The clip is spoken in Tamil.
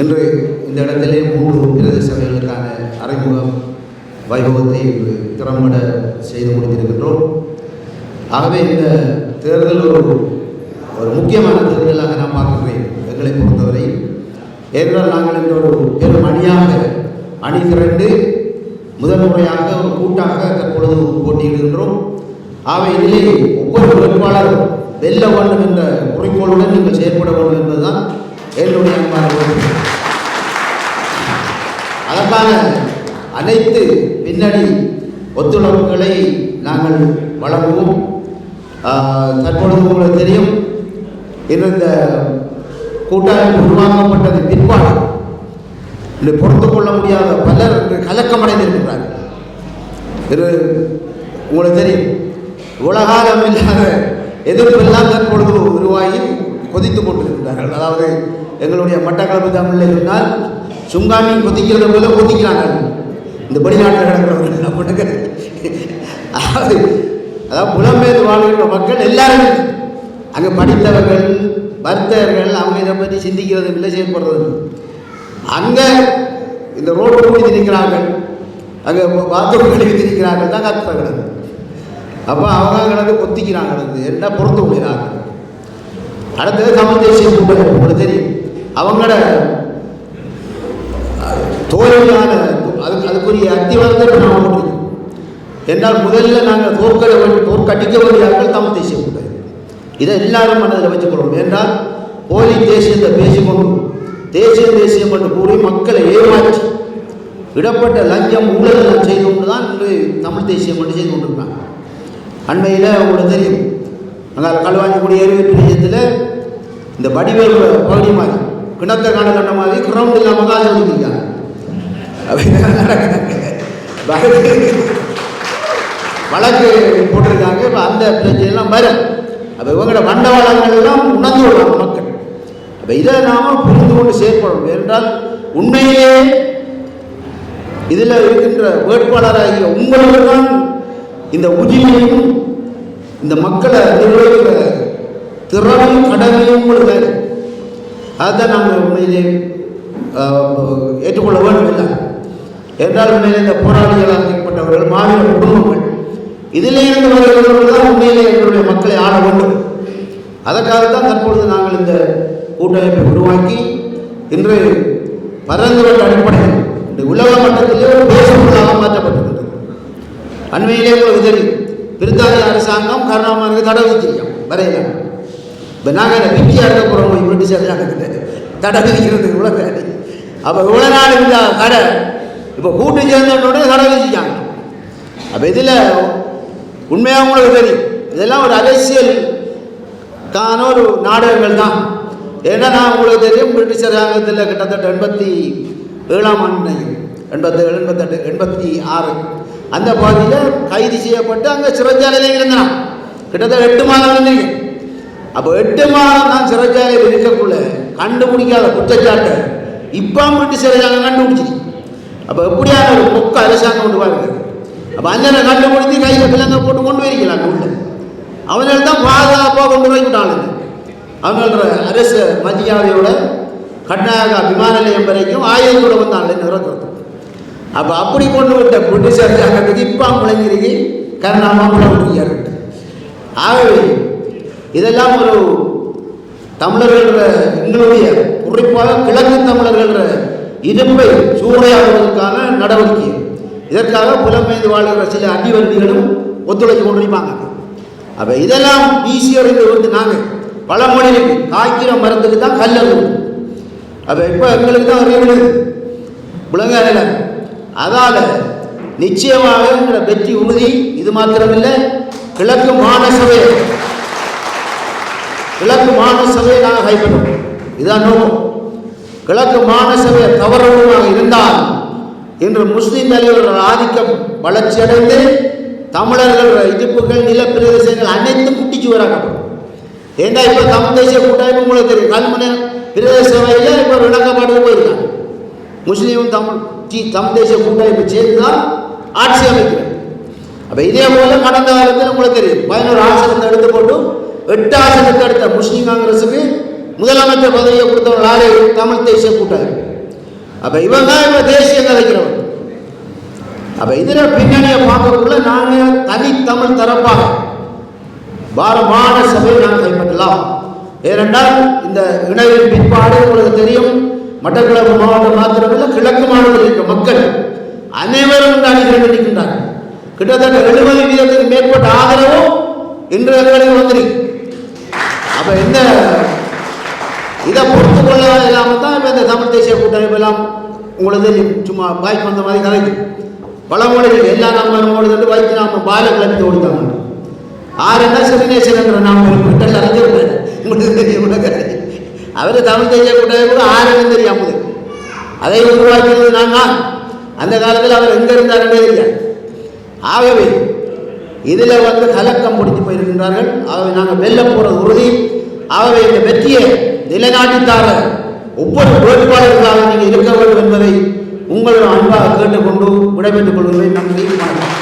இன்று இந்த இடத்திலே மூன்று பிரதேச சபைகளுக்கான அறிமுகம் வைபவத்தை இன்று திறம்பட செய்து கொடுத்திருக்கின்றோம் ஆகவே இந்த தேர்தல் ஒரு ஒரு முக்கியமான தேர்தலாக நான் பார்க்கின்றேன் எங்களை பொறுத்தவரை. ஏனென்றால் நாங்கள் இந்த ஒரு பெரும் அணியாக அணி திரண்டு முதல் முறையாக ஒரு கூட்டாக தற்பொழுது போட்டியிடுகின்றோம். ஆகவே இதிலே ஒவ்வொரு வேட்பாளரும் வெல்ல வேண்டும் என்ற குறிக்கோளுடன் நீங்கள் செயற்பட வேண்டும் என்பதுதான் என்னுடைய அன்பான அதற்கான அனைத்து பின்னணி ஒத்துழைப்புகளை நாங்கள் வழங்குவோம். தற்பொழுது உங்களுக்கு தெரியும் இருந்த கூட்டாளி உருவாக்கப்பட்டது பின்பாடு இன்று பொறுத்து கொள்ள முடியாத பலர் இன்று கலக்கமடைந்திருக்கிறார்கள். உங்களுக்கு தெரியும் உலகாலம் இல்லாத எதிர்ப்பெல்லாம் தற்பொழுது உருவாகி கொதித்து கொண்டிருக்கிறார்கள் அதாவது எங்களுடைய மட்டக்களப்பு தமிழில் இருந்தால் சுங்காமி கொதிக்கிறத போல கொதிக்கிறாங்க இந்த வெளிநாட்டில் கிடக்கிறவர்கள் அப்படிங்கிற அதாவது அதாவது புலம்பெயர்ந்து வாழ்கின்ற மக்கள் எல்லாருமே அங்கே படித்தவர்கள் வர்த்தகர்கள் அவங்க இதை பற்றி சிந்திக்கிறது இல்லை செயல்படுறது அங்கே இந்த ரோடு கூடி திணிக்கிறார்கள் அங்கே பாத்ரூம் கழுவி திணிக்கிறார்கள் தான் கத்துறாங்க அப்போ அவங்க கிடந்து கொத்திக்கிறாங்க கிடந்து என்ன பொறுத்து விடுகிறார்கள் அடுத்தது தமிழ் தேசிய கூட்டம் உங்களுக்கு தெரியும். அவங்களோட தோல்வியான அது அதுக்குரிய அத்திவாரத்தை இப்போ நாம் போட்டிருக்கோம் என்றால் முதல்ல நாங்கள் தோற்கட வேண்டிய தோற்கடிக்க வேண்டியார்கள் தமிழ் தேசிய கூட்டம் இதை எல்லாரும் மனதில் வச்சுக்கொள்வோம் என்றால் போலி தேசியத்தை பேசிக்கொண்டு தேசிய தேசியம் என்று கூறி மக்களை ஏமாற்றி விடப்பட்ட லஞ்சம் ஊழல் செய்து கொண்டு தான் இன்று தமிழ் தேசியம் என்று செய்து கொண்டிருக்காங்க அண்மையில் உங்களுக்கு தெரியும். அங்கே களுவாஞ்சிக்குடி எருவு பிரியத்தில் இந்த வடிவேல் பகுதி மாதிரி கிணத்த காண மாதிரி கிரவுண்ட் இல்லாமல் தான் ஒதுக்கிருக்காங்க வழக்கு போட்டிருக்காங்க. இப்போ அந்த பிரச்சனைலாம் வரும். அப்போ இவங்களோட வண்டவளங்களெல்லாம் உணர்ந்து விடுவாங்க மக்கள். அப்போ இதை நாம் புரிந்து கொண்டு செயற்படணும். என்றால் உண்மையிலே இதில் இருக்கின்ற வேட்பாளராகிய உங்களுக்கு தான் இந்த உரிமையும் இந்த மக்களை நிர்வகிக்கிற திறமையும் கடமையும் உங்களுக்கு அதை அதுதான் நாங்கள் உண்மையிலே ஏற்றுக்கொள்ள வேண்டும் இல்லை என்றால் உண்மையிலே இந்த போராளிகளால் ஏற்பட்டவர்கள் மாநில குடும்பங்கள் இதிலே இருந்து வருகிறவர்கள் தான் உண்மையிலே எங்களுடைய மக்களை ஆள வேண்டும். அதற்காகத்தான் தற்பொழுது நாங்கள் இந்த கூட்டமைப்பை உருவாக்கி இன்று பரந்துவட்ட அடிப்படையில் இந்த உலக மட்டத்திலே ஒரு பேசுபொருளாக மாற்றப்பட்டிருக்கிறது. அண்மையிலே ஒரு கருணாமனுக்கு தடை தெரியும். வரையில. இப்போ நாங்கள் என்ன பிக்கி அடக்க போகிறோம் போய் பிரிட்டிஷ் அரசாங்கத்தில் இருந்தது விதிக்கிறது வேலை அப்போ இவ்வளோ நாள் இந்த கடை. இப்போ கூட்டு சேர்ந்தோடனே தடை விதிச்சிட்டாங்க அப்போ இதில் உண்மையாக உங்களுக்கு தெரியும். இதெல்லாம் ஒரு அரசியல் தான ஒரு நாடகங்கள் தான். ஏன்னா நான் உங்களுக்கு தெரியும் பிரிட்டிஷ் அரசாங்கத்தில் கிட்டத்தட்ட எண்பத்தி ஏழாம் ஆண்டு எண்பத்தேழு எண்பத்தெட்டு எண்பத்தி ஆறு. அந்த பகுதியில் கைது செய்யப்பட்டு அங்கே சிறைச்சாலையில் இருந்தான் கிட்டத்தட்ட எட்டு மாதம் இருந்தீங்க அப்போ எட்டு மாதம் தான் சிறைச்சாலையில் இருக்கக்குள்ள கண்டுபிடிக்காத குற்றச்சாட்டை இப்போ பிரிட்டிஷ் சிறைச்சாலை கண்டுபிடிச்சிருக்கு அப்போ எப்படியான ஒரு பொக்க அரசாங்கம் கொண்டு பாருங்க அப்போ அஞ்சனை கண்டுபிடித்து கையில் பிள்ளைங்க போட்டு கொண்டு போயிருக்கலாம் உள்ள அவனால தான் பாதுகாப்பாக கொண்டு போய் விட்டாளுங்க அவங்களோட அரசு மரியாதையோட கர்நாடகா விமான நிலையம் வரைக்கும் ஆயுதத்தோடு வந்தாங்க நிறக்கிறது அப்போ அப்படி கொண்டு விட்ட பிரிட்டிஷ் அரசாங்கத்துக்கு இப்போ முழங்கிருக்கு கருணாமா முழங்கியாரு ஆகவே இதெல்லாம் ஒரு தமிழர்கள எங்களுடைய குறிப்பாக கிழக்கு தமிழர்கள இருப்பை சூறையாடுவதற்கான நடவடிக்கை. இதற்காக புலம்பெயர்ந்து வாழ்கிற சில அடிவண்டிகளும் ஒத்துழைத்து கொண்டிருப்பாங்க. அப்போ இதெல்லாம் வீசி வந்து நாங்கள் பழமொழி இருக்கு காய்க்கிற மரத்துக்கு தான் கல் அறிவு அப்போ இப்போ எங்களுக்கு தான் அறிவு விளங்காத அதால் நிச்சயமாக எங்களோட வெற்றி உறுதி இது மாத்திரமில்லை. கிழக்கு மாநசபை கிழக்கு மாநசபையை நாங்கள் கைப்பற்றோம். இதுதான் நோக்கம். கிழக்கு மாநசபை தவறவுமாக இருந்தால் இன்று முஸ்லீம் தலைவர்கள் ஆதிக்கம் வளர்ச்சியடைந்து தமிழர்கள் இடிப்புகள் நிலப்பிரதேசங்கள் அனைத்தும் குட்டிச்சு வராங்க ஏண்டா இப்போ தமிழ் தேசிய கூட்டாய்ப்பு உங்களுக்கு தெரியும்? கல்முனை பிரதேச சபையில் இப்போ விளக்கப்பாடு போயிருக்காங்க. முஸ்லீமும் தமிழ் டி தமிழ் தேசிய கூட்டாய்ப்பு சேர்ந்து தான் ஆட்சி அமைக்கிறது. அப்போ இதே போல கடந்த காலத்தில் உங்களுக்கு தெரியும். பதினோரு ஆசனத்தை எடுத்து போட்டு எட்டு ஆசனத்தை எடுத்த முஸ்லீம் காங்கிரஸுக்கு முதலமைச்சர் பதவியை கொடுத்தவங்க யாரு? தமிழ் தேசிய கூட்டாளி அப்போ இவன் தான் இவன் தேசிய கதைக்கிறவன் அப்போ இதில் பின்னணியை பார்க்கக்குள்ள நாங்கள் தனித்தமிழ் தரப்பாக பாரமான சபையை நாங்கள் கைப்பற்றலாம். ஏனென்றால் இந்த இணைவின் பிற்பாடு உங்களுக்கு தெரியும் மட்டக்களப்பு மாவட்டம் மாத்திரமில்லை கிழக்கு மாநிலத்தில் இருக்கிற மக்கள் அனைவரும் இந்த அணிகள் நிற்கின்றார்கள் கிட்டத்தட்ட எழுபது வீதத்துக்கு மேற்பட்ட ஆதரவும் இன்று எங்களுக்கு வந்துருக்கு. அப்ப இந்த இதை பொறுத்து கொள்ள இல்லாமல் தான் இப்போ இந்த தமிழ் தேசிய கூட்டமைப்பு எல்லாம் உங்களுக்கு சும்மா பாய் வந்த மாதிரி கலைக்கு பழமொழிகள் எல்லா நாம ஓடுது வைத்து நாம பால கிளம்பி ஓடித்தாங்க ஆறுன்னா சிறுநேசன் என்ற நாம விட்டல் அறிஞ்சிருக்காரு உங்களுக்கு தெரியும் கூட அவர் தமிழ் தேசிய கூட்டமைப்பு ஆறுன்னு தெரியாமல் அதை உருவாக்கியது நான் தான். அந்த காலத்தில் அவர் எங்க இருந்தாருன்னே தெரியாது. ஆகவே இதில் வந்து கலக்கம் முடித்து போயிருக்கின்றார்கள். ஆகவே நாங்கள் வெல்ல போகிறது உறுதி. ஆகவே இந்த வெற்றியை நிலைநாட்டித்தார ஒவ்வொரு வேட்பாளர்களாக நீங்கள் இருக்க வேண்டும் என்பதை உங்களுடன் அன்பாக கேட்டுக்கொண்டு விடைபெற்றுக் கொள்வதை நன்றி வணக்கம்.